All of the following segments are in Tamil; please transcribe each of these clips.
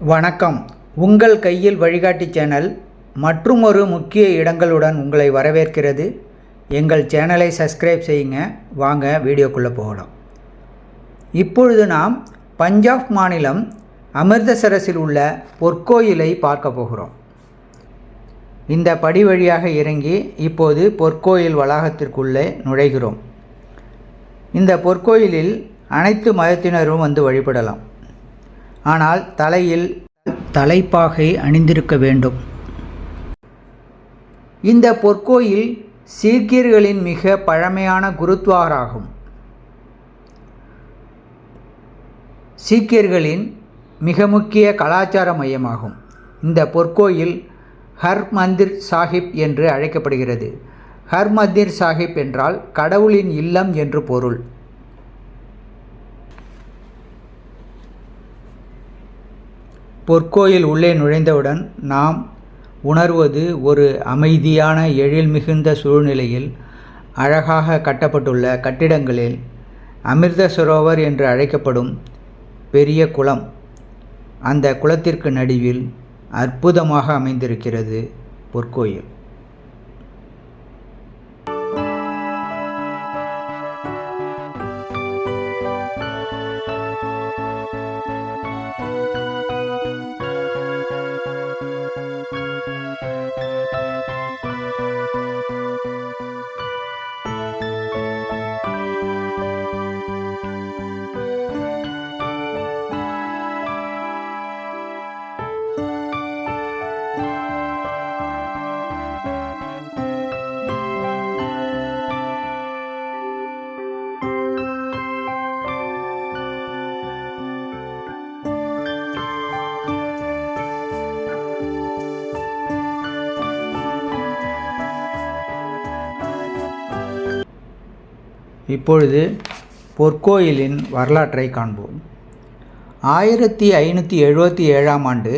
வணக்கம். உங்கள் கையில் வழிகாட்டி சேனல் மற்றுமொரு முக்கிய இடங்களுடன் உங்களை வரவேற்கிறது. எங்கள் சேனலை சப்ஸ்கிரைப் செய்யுங்க. வாங்க வீடியோக்குள்ளே போகலாம். இப்பொழுது நாம் பஞ்சாப் மாநிலம் அமிர்தசரஸில் உள்ள பொற்கோயிலை பார்க்க போகிறோம். இந்த படி வழியாக இறங்கி இப்போது பொற்கோயில் வளாகத்திற்குள்ளே நுழைகிறோம். இந்த பொற்கோயிலில் அனைத்து மதத்தினரும் வந்து வழிபடலாம். ஆனால் தலையில் தலைப்பாகை அணிந்திருக்க வேண்டும். இந்த பொற்கோயில் சீக்கியர்களின் மிக பழமையான குருத்வாராகும். சீக்கியர்களின் மிக முக்கிய கலாச்சார மையமாகும். இந்த பொற்கோயில் ஹர் மந்திர் சாஹிப் என்று அழைக்கப்படுகிறது. ஹர் மந்திர் சாஹிப் என்றால் கடவுளின் இல்லம் என்று பொருள். பொற்கோயில் உள்ளே நுழைந்தவுடன் நாம் உணர்வது ஒரு அமைதியான எழில் மிகுந்த சூழ்நிலையில் அழகாக கட்டப்பட்டுள்ள கட்டிடங்களில் அமிர்த சரோவர் என்று அழைக்கப்படும் பெரிய குளம் அந்த குளத்திற்கு நடுவில் அற்புதமாக அமைந்திருக்கிறது பொற்கோயில். இப்பொழுது பொற்கோயிலின் வரலாற்றை காண்போம். ஆயிரத்தி ஐநூற்றி எழுபத்தி ஏழாம் ஆண்டு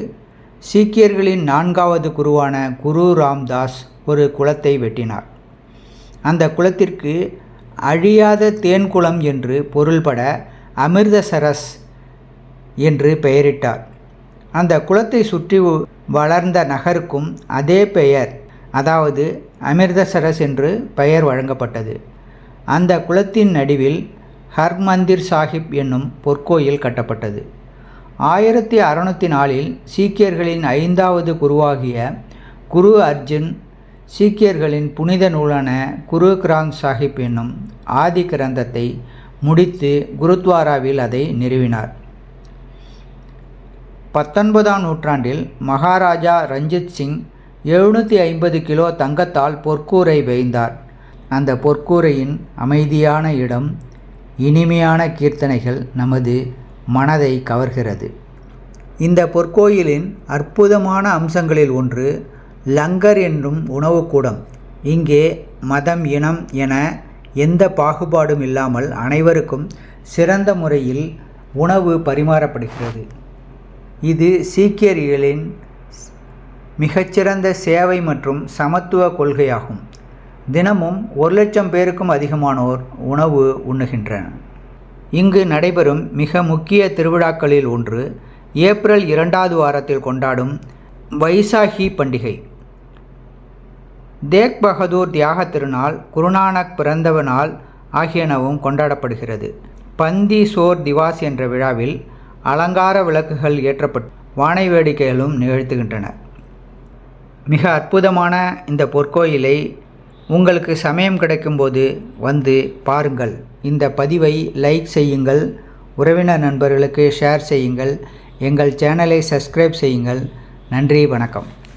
சீக்கியர்களின் நான்காவது குருவான குரு ராம்தாஸ் ஒரு குளத்தை வெட்டினார். அந்த குளத்திற்கு அழியாத தேன்குளம் என்று பொருள்பட அமிர்தசரஸ் என்று பெயரிட்டார். அந்த குளத்தை சுற்றி வளர்ந்த நகருக்கும் அதே பெயர் அதாவது அமிர்தசரஸ் என்று பெயர் வழங்கப்பட்டது. அந்த குளத்தின் நடுவில் ஹர்மந்திர் சாஹிப் என்னும் பொற்கோயில் கட்டப்பட்டது. ஆயிரத்தி அறநூற்றி நாலில் சீக்கியர்களின் ஐந்தாவது குருவாகிய குரு அர்ஜுன் சீக்கியர்களின் புனித நூலான குரு கிராந்த் சாஹிப் என்னும் ஆதி கிரந்தத்தை முடித்து குருத்வாராவில் அதை நிறுவினார். பத்தொன்பதாம் நூற்றாண்டில் மகாராஜா ரஞ்சித் சிங் எழுநூற்றி ஐம்பது கிலோ தங்கத்தால் பொற்கூரை வேய்ந்தார். அந்த பொற்கூரையின் அமைதியான இடம் இனிமையான கீர்த்தனைகள் நமது மனதை கவர்கிறது. இந்த பொற்கோயிலின் அற்புதமான அம்சங்களில் ஒன்று லங்கர் என்னும் உணவுக்கூடம். இங்கே மதம் இனம் என எந்த பாகுபாடும் இல்லாமல் அனைவருக்கும் சிறந்த முறையில் உணவு பரிமாறப்படுகிறது. இது சீக்கியர்களின் மிகச்சிறந்த சேவை மற்றும் சமத்துவ கொள்கையாகும். தினமும் ஒரு லட்சம் பேருக்கும் அதிகமானோர் உணவு உண்ணுகின்றனர். இங்கு நடைபெறும் மிக முக்கிய திருவிழாக்களில் ஒன்று ஏப்ரல் இரண்டாவது வாரத்தில் கொண்டாடும் வைசாகி பண்டிகை. தேக் பகதூர் தியாக திருநாள் குருநானக் பிறந்தவ நாள் ஆகியனவும் கொண்டாடப்படுகிறது. பந்தி சோர் திவாஸ் என்ற விழாவில் அலங்கார விளக்குகள் ஏற்றப்பட்டு வானை வேடிக்கைகளும் நிகழ்த்துகின்றன. மிக அற்புதமான இந்த பொற்கோயிலை உங்களுக்கு சமயம் கிடைக்கும்போது வந்து பாருங்கள். இந்த பதிவை லைக் செய்யுங்கள். உறவினர் நண்பர்களுக்கு ஷேர் செய்யுங்கள். எங்கள் சேனலை சப்ஸ்கிரைப் செய்யுங்கள். நன்றி வணக்கம்.